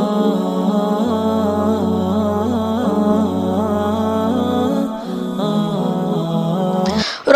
Oh.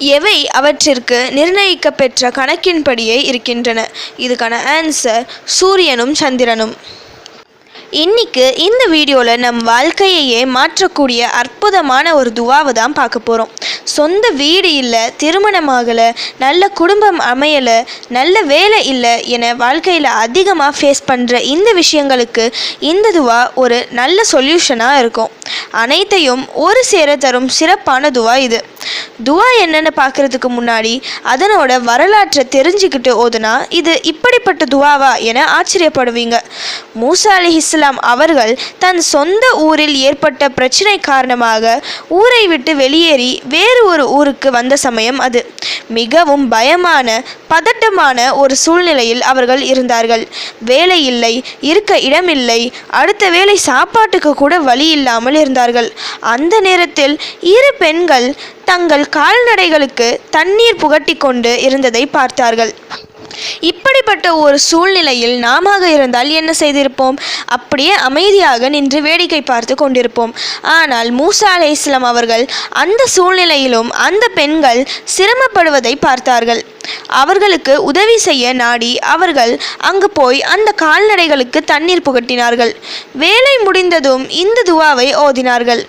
எவை அவற்றிற்கு நிர்ணயிக்கப்பெற்ற கணக்கின்படியே இருக்கின்றன? இதுக்கான ஆன்சர் சூரியனும் சந்திரனும். இன்னைக்கு இந்த வீடியோவில் நம் வாழ்க்கையையே மாற்றக்கூடிய அற்புதமான ஒரு துவாவை தான் பார்க்க போகிறோம் சொந்த வீடு இல்லை திருமணமாகலை நல்ல குடும்பம் அமையலை நல்ல வேலை இல்லை என வாழ்க்கையில் அதிகமாக ஃபேஸ் பண்ணுற இந்த விஷயங்களுக்கு இந்த துவா ஒரு நல்ல சொல்யூஷனாக இருக்கும். அனைத்தையும் ஒரு சேர தரும் சிறப்பான துவா இது. துவா என்னன்னு பார்க்குறதுக்கு முன்னாடி அதனோட வரலாற்றை தெரிஞ்சுக்கிட்டு ஓதுனா இது இப்படிப்பட்ட துவாவா என ஆச்சரியப்படுவீங்க. மூசா அலி இஸ்லாம் அவர்கள் தன் சொந்த ஊரில் ஏற்பட்ட பிரச்சனை காரணமாக ஊரை விட்டு வெளியேறி வேறு ஒரு ஊருக்கு வந்த சமயம் அது. மிகவும் பயமான பதட்டமான ஒரு சூழ்நிலையில் அவர்கள் இருந்தார்கள். வேலை இல்லை இருக்க இடமில்லை அடுத்த வேளை சாப்பாட்டுக்கு கூட வழி இல்லாமல் இருந்தார்கள் அந்த நேரத்தில் இரு பெண்கள் தங்கள் கால்நடைகளுக்கு தண்ணீர் புகட்டி கொண்டு இருந்ததை பார்த்தார்கள். இப்படிப்பட்ட ஒரு சூழ்நிலையில் நாம இருந்தால் என்ன செய்திருப்போம்? அப்படியே அமைதியாக நின்று வேடிக்கை பார்த்து கொண்டிருப்போம். ஆனால் மூசா அலே இஸ்லாம் அவர்கள் அந்த சூழ்நிலையிலும் அந்த பெண்கள் சிரமப்படுவதை பார்த்தார்கள். அவர்களுக்கு உதவி செய்ய நாடி அவர்கள் அங்கு போய் அந்த கால்நடைகளுக்கு தண்ணீர் புகட்டினார்கள். வேலை முடிந்ததும் இந்த துவாவை ஓதினார்கள்.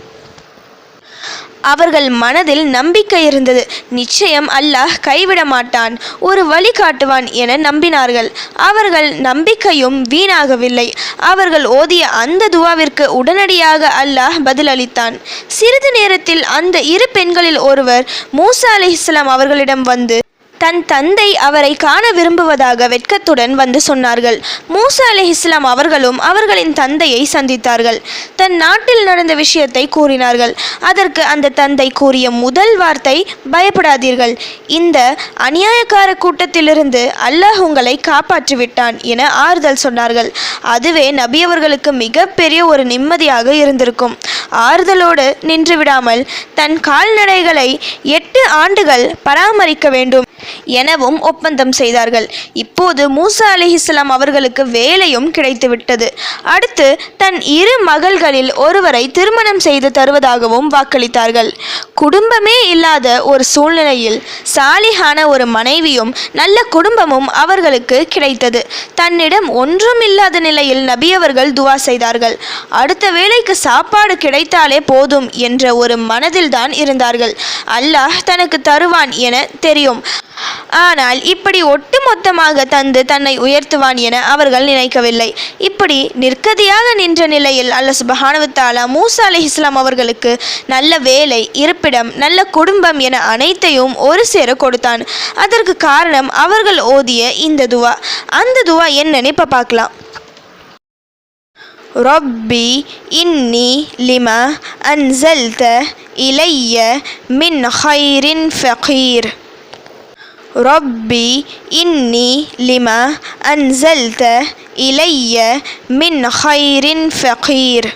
அவர்கள் மனதில் நம்பிக்கை இருந்தது. நிச்சயம் அல்லாஹ் கைவிட மாட்டான். ஒரு வழி காட்டுவான் என நம்பினார்கள். அவர்கள் நம்பிக்கையும் வீணாகவில்லை. அவர்கள் ஓதிய அந்த துவாவிற்கு உடனடியாக அல்லாஹ் பதிலளித்தான். சிறிது நேரத்தில் அந்த இரு பெண்களில் ஒருவர் மூசா அலி இஸ்லாம் அவர்களிடம் வந்து தன் தந்தை அவரை காண விரும்புவதாக வெட்கத்துடன் வந்து சொன்னார்கள். மூசா அலி இஸ்லாம் அவர்களும் அவர்களின் தந்தையை சந்தித்தார்கள். தன் நாட்டில் நடந்த விஷயத்தை கூறினார்கள். அதற்கு அந்த தந்தை கூறிய முதல் வார்த்தை பயப்படாதீர்கள். இந்த அநியாயக்கார கூட்டத்திலிருந்து அல்லாஹ் உங்களை காப்பாற்றிவிட்டான் என ஆறுதல் சொன்னார்கள். அதுவே நபியவர்களுக்கு மிகப்பெரிய ஒரு நிம்மதியாக இருந்திருக்கும். ஆறுதலோடு நின்று விடாமல் தன் கால்நடைகளை எட்டு ஆண்டுகள் பராமரிக்க வேண்டும். எனவும் ஒப்பந்தம் செய்தார்கள். இப்போது மூசா அலிஹிஸ்லாம் அவர்களுக்கு வேலையும் கிடைத்துவிட்டது. அடுத்து தன் இரு மகள்களில் ஒருவரை திருமணம் செய்து தருவதாகவும் வாக்களித்தார்கள். குடும்பமே இல்லாத ஒரு சூழ்நிலையில் சாலிஹான ஒரு மனைவியும் நல்ல குடும்பமும் அவர்களுக்கு கிடைத்தது. தன்னிடம் ஒன்றும் இல்லாத நிலையில் நபியவர்கள் துவா செய்தார்கள். அடுத்த வேளைக்கு சாப்பாடு கிடைத்தாலே போதும் என்ற ஒரு மனதில்தான் இருந்தார்கள். அல்லாஹ் தனக்கு தருவான் என தெரியும். ஆனால் இப்படி ஒட்டுமொத்தமாக தந்து தன்னை உயர்த்துவான் என அவர்கள் நினைக்கவில்லை. இப்படி நிற்கதியாக நின்ற நிலையில் அல்ல சுபஹானுவத்தாலா மூசா அலி இஸ்லாம் அவர்களுக்கு நல்ல வேலை இருப்பிடம் நல்ல குடும்பம் என அனைத்தையும் ஒரு சேர கொடுத்தான். அதற்கு காரணம் அவர்கள் ஓதிய இந்த துவா. அந்த துவா என்னன்னு இப்போ பார்க்கலாம். ரொப்பி இன்னி லிமா அன்சல்த இலைய மின் ஹைரின் ஃபகீர். ரொப்பி இன்னி லிம அன்சல்த இலைய மின் ஹைரின் ஃபகீர்.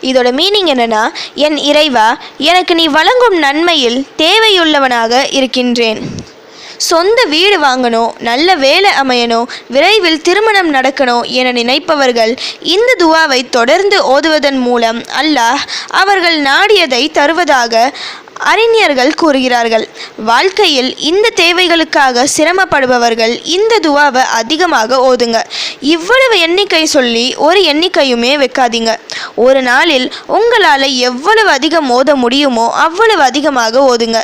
இதோட மீனிங் என்னென்னா என் இறைவா எனக்கு நீ வழங்கும் நன்மையில் தேவையுள்ளவனாக இருக்கின்றேன். சொந்த வீடு வாங்கணும் நல்ல வேலை அமையணும் விரைவில் திருமணம் நடக்கணும் என நினைப்பவர்கள் இந்த துவாவை தொடர்ந்து ஓதுவதன் மூலம் அல்லாஹ் அவர்கள் நாடியதை தருவதாக அறிஞர்கள் கூறுகிறார்கள் வாழ்க்கையில் இந்த தேவைகளுக்காக சிரமப்படுபவர்கள் இந்த துவாவை அதிகமாக ஓதுங்க. இவ்வளவு எண்ணிக்கை சொல்லி ஒரு எண்ணிக்கையுமே வைக்காதீங்க. ஒரு நாளில் உங்களால் எவ்வளவு அதிகம் ஓத முடியுமோ அவ்வளவு அதிகமாக ஓதுங்க.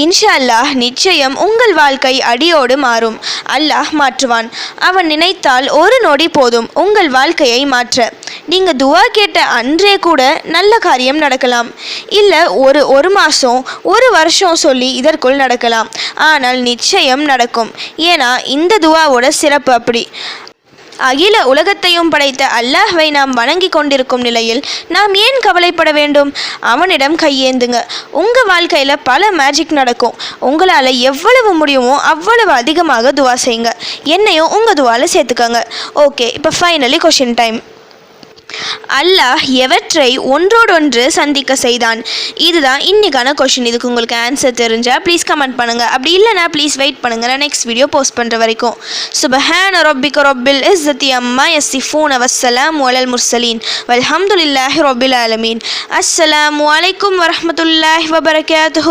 இன்ஷா அல்லாஹ் நிச்சயம் உங்கள் வாழ்க்கை அடியோடு மாறும். அல்லாஹ் மாற்றுவான். அவன் நினைத்தால் ஒரு நொடி போதும் உங்கள் வாழ்க்கையை மாற்ற. நீங்கள் துவா கேட்ட அன்றே கூட நல்ல காரியம் நடக்கலாம். இல்லை ஒரு ஒரு மாதம் ஒரு வருஷம் சொல்லி இதற்குள் நடக்கலாம். ஆனால் நிச்சயம் நடக்கும். ஏன்னா இந்த துவாவோட சிறப்பு அப்படி. அகில உலகத்தையும் படைத்த அல்லாஹ்வை நாம் வணங்கி கொண்டிருக்கும் நிலையில் நாம் ஏன் கவலைப்பட வேண்டும்? அவனிடம் கையேந்துங்க உங்கள் வாழ்க்கையில் பல மேஜிக் நடக்கும். உங்களால் எவ்வளவு முடியுமோ அவ்வளவு அதிகமாக துவா செய்யுங்க. என்னையும் உங்கள் துவாவில் சேர்த்துக்கோங்க. ஓகே இப்போ ஃபைனலி கொஷின் டைம் அல்லாஹ் எவற்றை ஒன்றோடொன்று சந்திக்க செய்தான்? இதுதான் இன்னைக்கான கொஷின் இதுக்கு உங்களுக்கு ஆன்சர் தெரிஞ்சால் ப்ளீஸ் கமெண்ட் பண்ணுங்க. அப்படி இல்லைனா ப்ளீஸ் வெயிட் பண்ணுங்கள் நான் நெக்ஸ்ட் வீடியோ போஸ்ட் பண்ணுற வரைக்கும். சுபஹான் ரொப்பிக்க ரொபில் இஸ்ஸத்தி அம்மா யஸ்ஸிஃபூன் வஸ்ஸலாம் ஒலல் முர்சலீன் வல்ஹம்துலில்லாஹி ரொபில் ஆலமீன். அஸ்ஸலாம் அலைக்கும் வரமத்துல்லாஹி வபரகாத்து